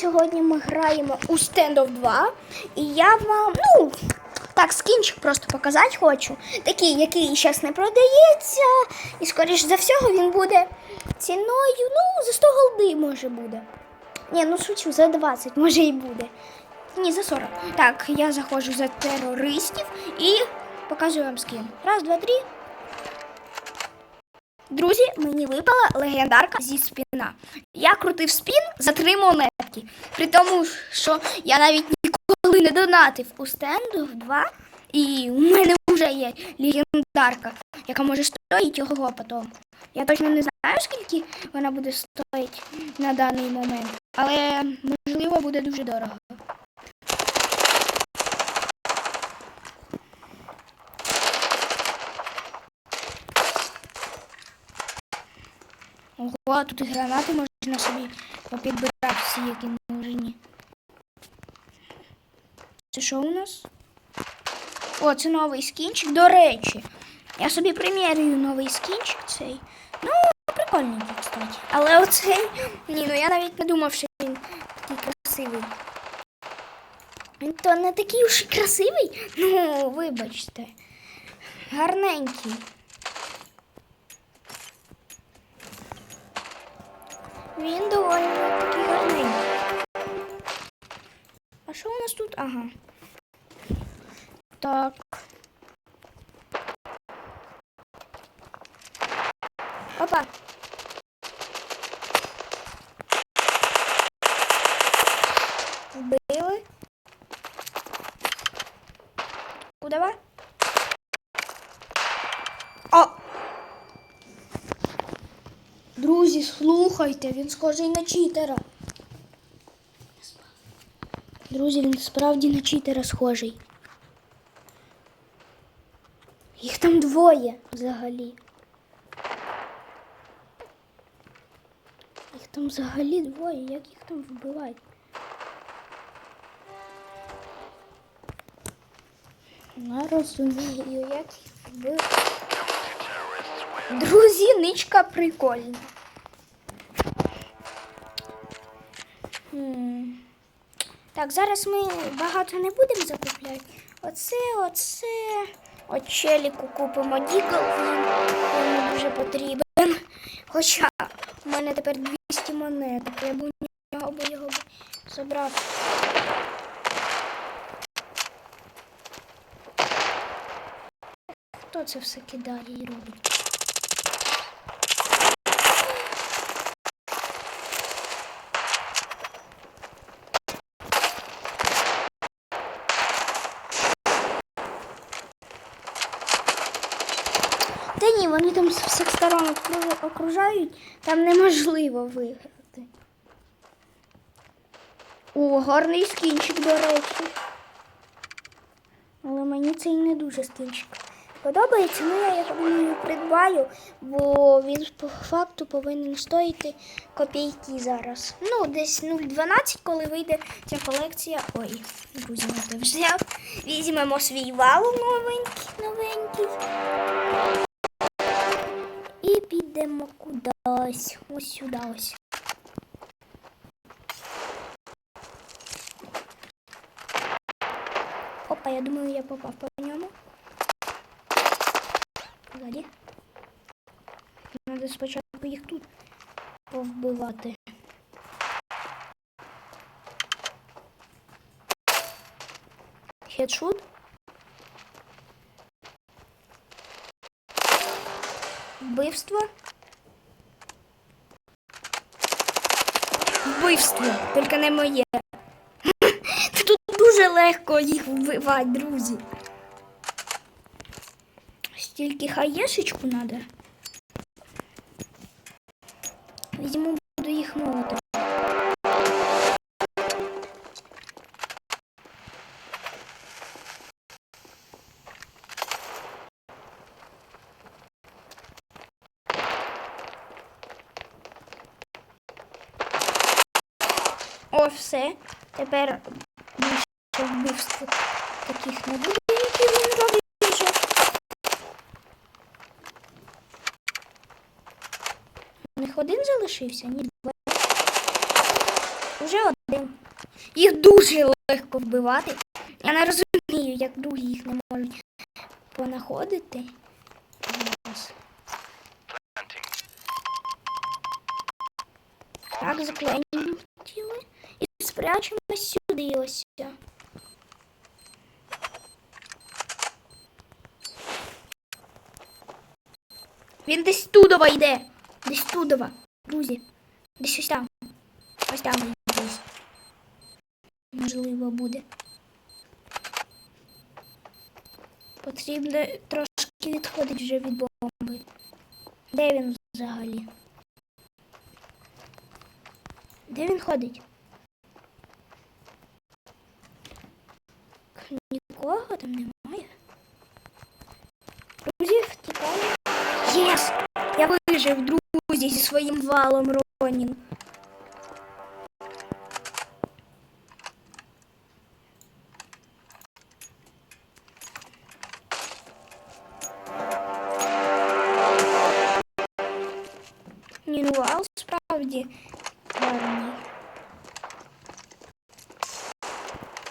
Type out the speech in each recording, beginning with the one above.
сьогодні ми граємо у Standoff 2. І я вам, ну, так, скінчик просто показати хочу. Такий, який зараз не продається. І, скоріш за всього, він буде ціною, ну, за 100 голди може буде. Ні, ну шучу, за 20 може і буде. Ні, за 40. Так, я заходжу за терористів і показую вам скін. Раз, два, три. Друзі, мені випала легендарка зі спіна. Я крутив спін за три монетки. При тому, що я навіть ніколи не донатив у стенду в 2. І у мене вже є легендарка, яка може стоїть його потім. Я точно не знаю, скільки вона буде стоїти на даний момент, але можливо буде дуже дорого. Ого, тут і гранати можна собі попідбирати всі, які нужні. Це що у нас? О, це новий скінчик. До речі, я собі примірюю новий скінчик цей. Ну, прикольненький, кстати. Але оцей. Ні, ну я навіть не думав, що він такий красивий. Він то не такий уж і красивий. Ну, вибачте. Гарненький. Він доволі такий гарний. А що у нас тут? Ага. Так. Опа. Вбили. Куда? О! Друзі, слухайте, він схожий на читера. Друзі, він справді на читера схожий. Їх там двоє взагалі. Їх там взагалі двоє, як їх там вбивають? Не розумію, як їх вбивають. Друзі, ничка прикольна. Так, зараз ми багато не будемо закупляти. Оце, оце. От челіку купимо дігл, він дуже потрібен. Хоча в мене тепер 200 монеток, я б нього би його б забрав. Хто це все кидає і робить? Та ні, вони там з всіх сторон окружають, там неможливо виграти. О, гарний скінчик, до речі. Але мені цей не дуже скінчик подобається. Ну, я його придбаю, бо він по факту повинен стоїти копійки зараз. Ну, десь 0,12, коли вийде ця колекція. Ой, друзі, взяв. Візьмемо свій вал новенький, новенький. І підемо кудись. Ось сюди ось. Опа, я думаю, я попав по ньому. Ззаді. Треба спочатку їх тут повбивати. Хедшот. Вбивство. Вбивство, тільки не моє. Тут дуже легко їх вбивати, друзі. Стільки хаєшечку треба. Візьму, буду їх молоти. Все. Тепер більше вбивств таких не буде, які він робить вже. У них один залишився, ні два. вже один. Їх дуже легко вбивати. Я не розумію, як другі їх не можуть понаходити. Зараз. Так, заклеїмо тіли і спрячемось сюди ось. Він десь тудова йде. Десь тудова. Друзі. Десь ось там. Ось там він десь. Можливо, буде. Потрібно трошки відходити вже від бомби. Де він взагалі? Де він ходить? Нікого там немає. Друзі, втікає. Єс! Я вижив, друзі, зі своїм валом Ронін. Ні, ну вал справді гарний.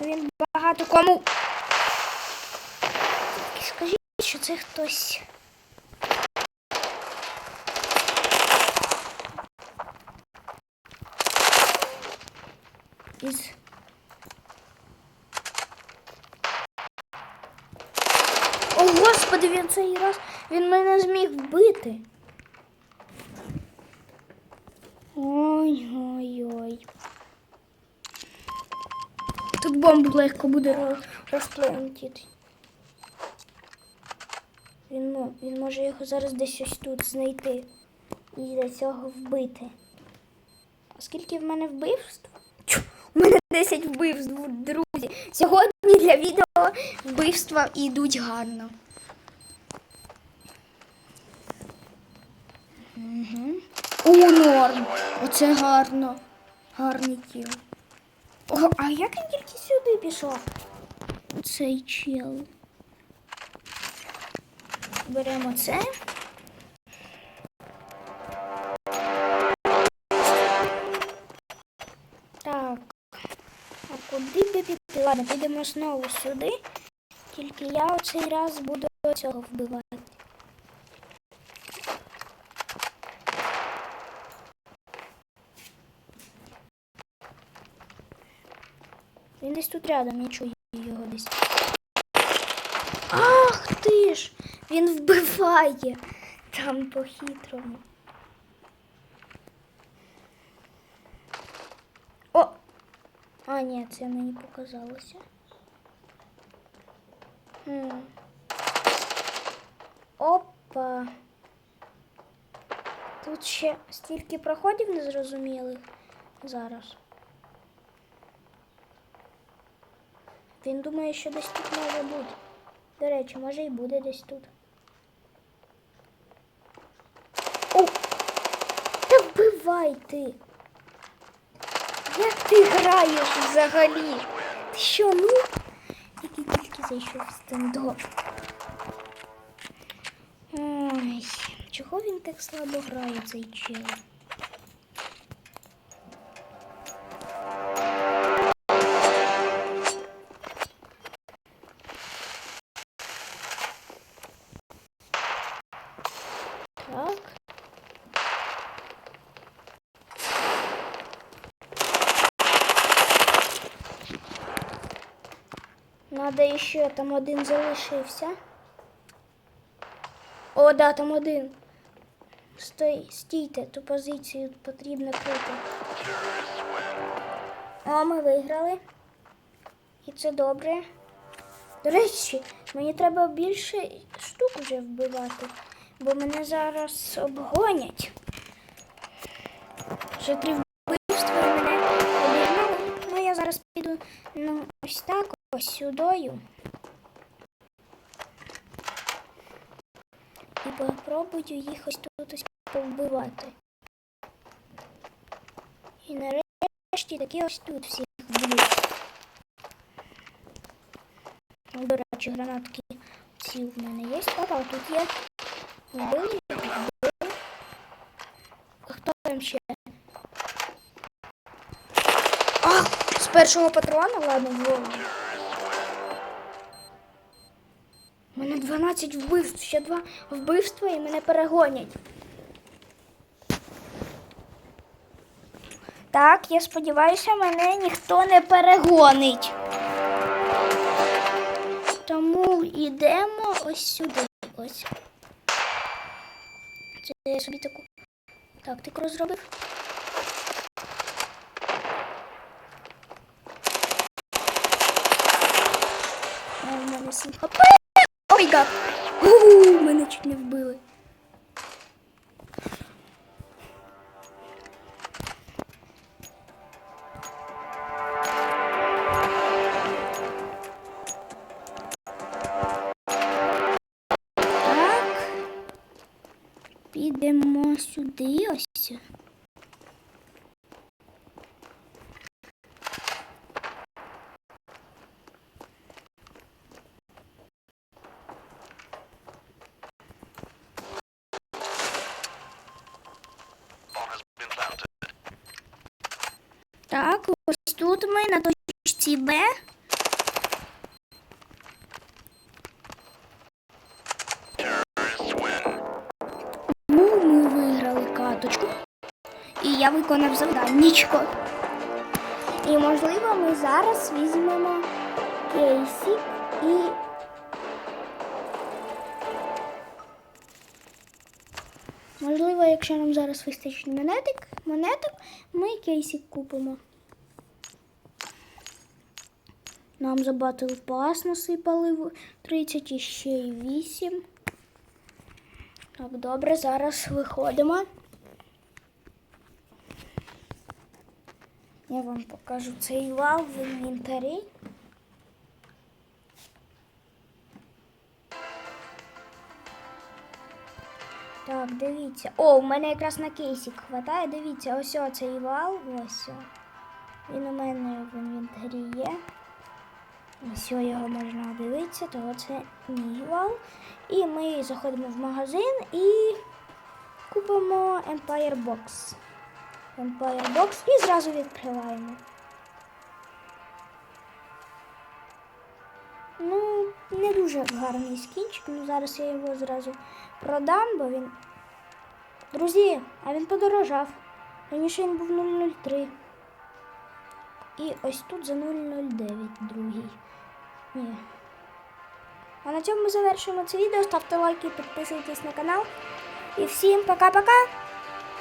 Він багато кому. Що це хтось. Із... О, господи, він цей раз він мене зміг вбити. Ой-ой-ой. Тут бомбу легко буде роз- розплентіти. Він, він може його зараз десь ось тут знайти і для цього вбити. А скільки в мене вбивств? Чу, У мене 10 вбивств, друзі. Сьогодні для відео вбивства йдуть гарно. Угу. О, норм. Оце гарно. Гарний кіл. О, а як він тільки сюди пішов? Цей чел. Беремо це. Так. А куди би піти? Ладно, підемо знову сюди. Тільки я оцей раз буду цього вбивати. Він десь тут рядом, я чую його десь. Ах ти ж! Він вбиває там по-хитрому. О! А, ні, це мені показалося. Хм. Опа. Тут ще стільки проходів незрозумілих зараз. Він думає, що десь тут може бути. До речі, може і буде десь тут. О! Та вбивай ти! Як ти граєш взагалі? Ти що, ну? Який тільки зайшов в стендоп. Чого він так слабо грає цей чел? Так. Надо еще, там один залишився. О, да, там один. Стой, стійте, ту позицію потрібно крити. О, ми виграли. І це добре. До речі, мені треба більше штук вже вбивати, бо мене зараз обгонять. Вже три вбивства мене обігнали. Ну, я зараз піду ну, ось так, ось. І попробую їх ось тут ось повбивати. І нарешті таки ось тут всіх. Ну, До речі, гранатки ці в мене є. Опа, тут є. Вбили. А Хто там ще? З першого патрона, ладно, двоє. У мене 12 вбивств, ще два вбивства і мене перегонять. Так, я сподіваюся, мене ніхто не перегонить. Тому йдемо ось сюди. Ось. Це я собі таку тактику розробив. 7 хп. Ой, гад. У, мене чуть не вбили. Так. Підемо сюди ось. Я виконав завданнячко. І можливо ми зараз візьмемо кейсик і. Можливо, якщо нам зараз вистачить монетик, монеток, ми кейсик купимо. Нам за Battle Pass насипали 30 і ще й 8. Так, добре, зараз виходимо. Я вам покажу цей вал в інвентарі. Так, дивіться. О, у мене якраз на кейсик хватає. Дивіться, ось цей вал. Ось. Він у мене в інвентарі є. Ось його можна дивитися, то це мій вал. І ми заходимо в магазин і купимо Empire Box. Empire Box і зразу відкриваємо. Ну, не дуже гарний скінчик, ну зараз я його зразу продам, бо він. Друзі, а він подорожав. Раніше він був 003. І ось тут за 009 другий. Ні. А на цьому ми завершуємо це відео. Ставте лайки, підписуйтесь на канал. І всім пока-пока!